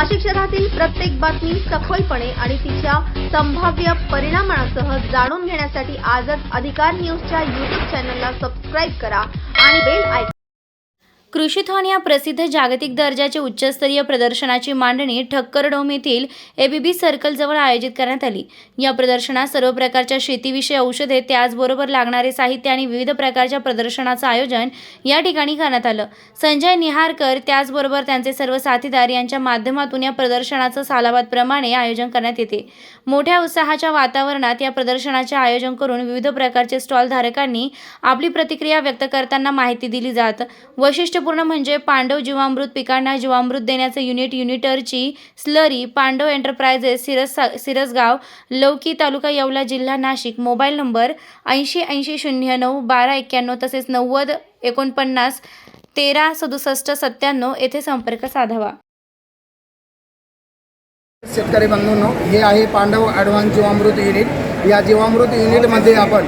नाशिक शहरातील प्रत्येक बातमी सखोलपणे आणि तिच्या संभाव्य परिणामांसह जाणून घेण्यासाठी आजच अधिकार न्यूजच्या यूट्यूब चॅनलला सबस्क्राईब करा आणि बेल आयकॉन कृषीथॉन या प्रसिद्ध जागतिक दर्जाचे उच्चस्तरीय प्रदर्शनाची मांडणी ठक्करडोम येथील एबीबी सर्कलजवळ आयोजित करण्यात आली. या प्रदर्शनात सर्व प्रकारच्या शेतीविषयी औषधे त्याचबरोबर लागणारे साहित्य आणि विविध प्रकारच्या प्रदर्शनाचं आयोजन या ठिकाणी करण्यात आलं. संजय निहारकर त्याचबरोबर त्यांचे सर्व साथीदार यांच्या माध्यमातून या प्रदर्शनाचं सालाबादप्रमाणे आयोजन करण्यात येते. मोठ्या उत्साहाच्या वातावरणात या प्रदर्शनाचे आयोजन करून विविध प्रकारचे स्टॉलधारकांनी आपली प्रतिक्रिया व्यक्त करताना माहिती दिली जात. वैशिष्ट्य वैशिष्ट्यपूर्ण म्हणजे पांडव जीवामृत पिकांना जीवामृत देण्याचं युनिट युनिटरची स्लरी पांडव एंटरप्राइजेस सिरस सिरसगाव लौकी तालुका येवला जिल्हा नाशिक. मोबाईल नंबर ऐंशी ऐंशी शून्य नऊ बारा एक्क्याण्णव तसेच नव्वद एकोणपन्नास तेरा सदुसष्ट सत्त्याण्णव येथे संपर्क साधावा. शेतकरी बंधूंनो हे आहे पांडव ॲडव्हान्स जीवामृत युनिट. या जीवामृत युनिटमध्ये आपण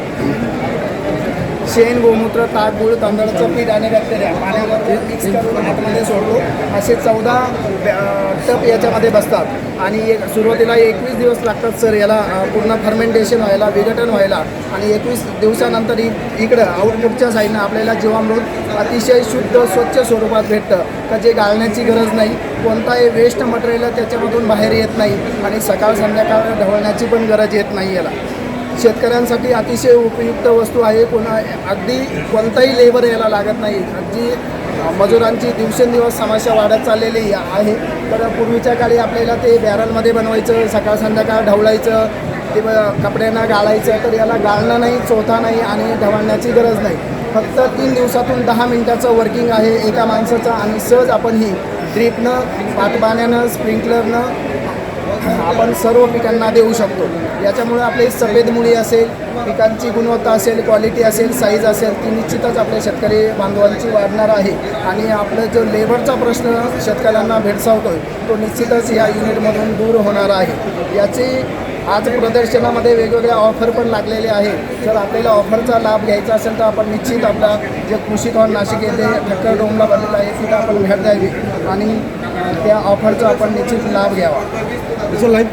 शेण गोमूत्र ताक गुळ तांदळाचं पीठ आणि बॅक्टेरिया पाण्यामध्ये मिक्स करून आतमध्ये सोडतो. असे चौदा टप याच्यामध्ये बसतात. आणि एक सुरुवातीला एकवीस दिवस लागतात सर. याला पूर्ण फर्मेंटेशन व्हायला विघटन व्हायला. आणि एकवीस दिवसानंतर इकडं आउटपुटच्या साईडनं आपल्याला जीवामृत अतिशय शुद्ध स्वच्छ स्वरूपात भेटतं. का जे गाळण्याची गरज नाही कोणताही वेस्ट मटेरियल त्याच्यामधून बाहेर येत नाही. आणि सकाळ संध्याकाळ ढवळण्याची पण गरज येत नाही याला. शेतकऱ्यांसाठी अतिशय उपयुक्त वस्तू आहे. कोणा अगदी कोणताही लेबर याला लागत नाही. अगदी मजुरांची दिवसेंदिवस समस्या वाढत चाललेली आहे. तर पूर्वीच्या काळी आपल्याला ते बॅरलमध्ये बनवायचं सकाळ संध्याकाळ ढवळायचं ते ब- कपड्यांना गाळायचं तर याला गाळणं नाही चोथा नाही आणि ढवळण्याची गरज नाही. फक्त तीन दिवसातून दहा मिनटाचं वर्किंग आहे एका माणसाचं आणि सहज आपण ही ड्रीपनं पाटपाण्यानं स्प्रिंकलरनं आपण सर्व पिकांना देऊ शकतो. याच्यामुळे आपली सफेद मुळी असेल पिकांची गुणवत्ता असेल क्वालिटी असेल साईज असेल ती निश्चितच आपल्या शेतकरी बांधवांची वाढणार आहे. आणि आपलं जो लेबरचा प्रश्न शेतकऱ्यांना भेडसावतोय तो निश्चितच या युनिटमधून दूर होणार आहे. याची आज प्रदर्शनामध्ये वेगवेगळ्या ऑफर पण लागलेले आहे जर आपल्याला ऑफरचा लाभ घ्यायचा असेल तर आपण निश्चित आपला जे कृषी नाशिक येथे ठक्कर डोमला बनलेला आहे तिथं आपण भेट द्यावी. आणि त्या ऑफरचा आपण निश्चित लाभ घ्यावा.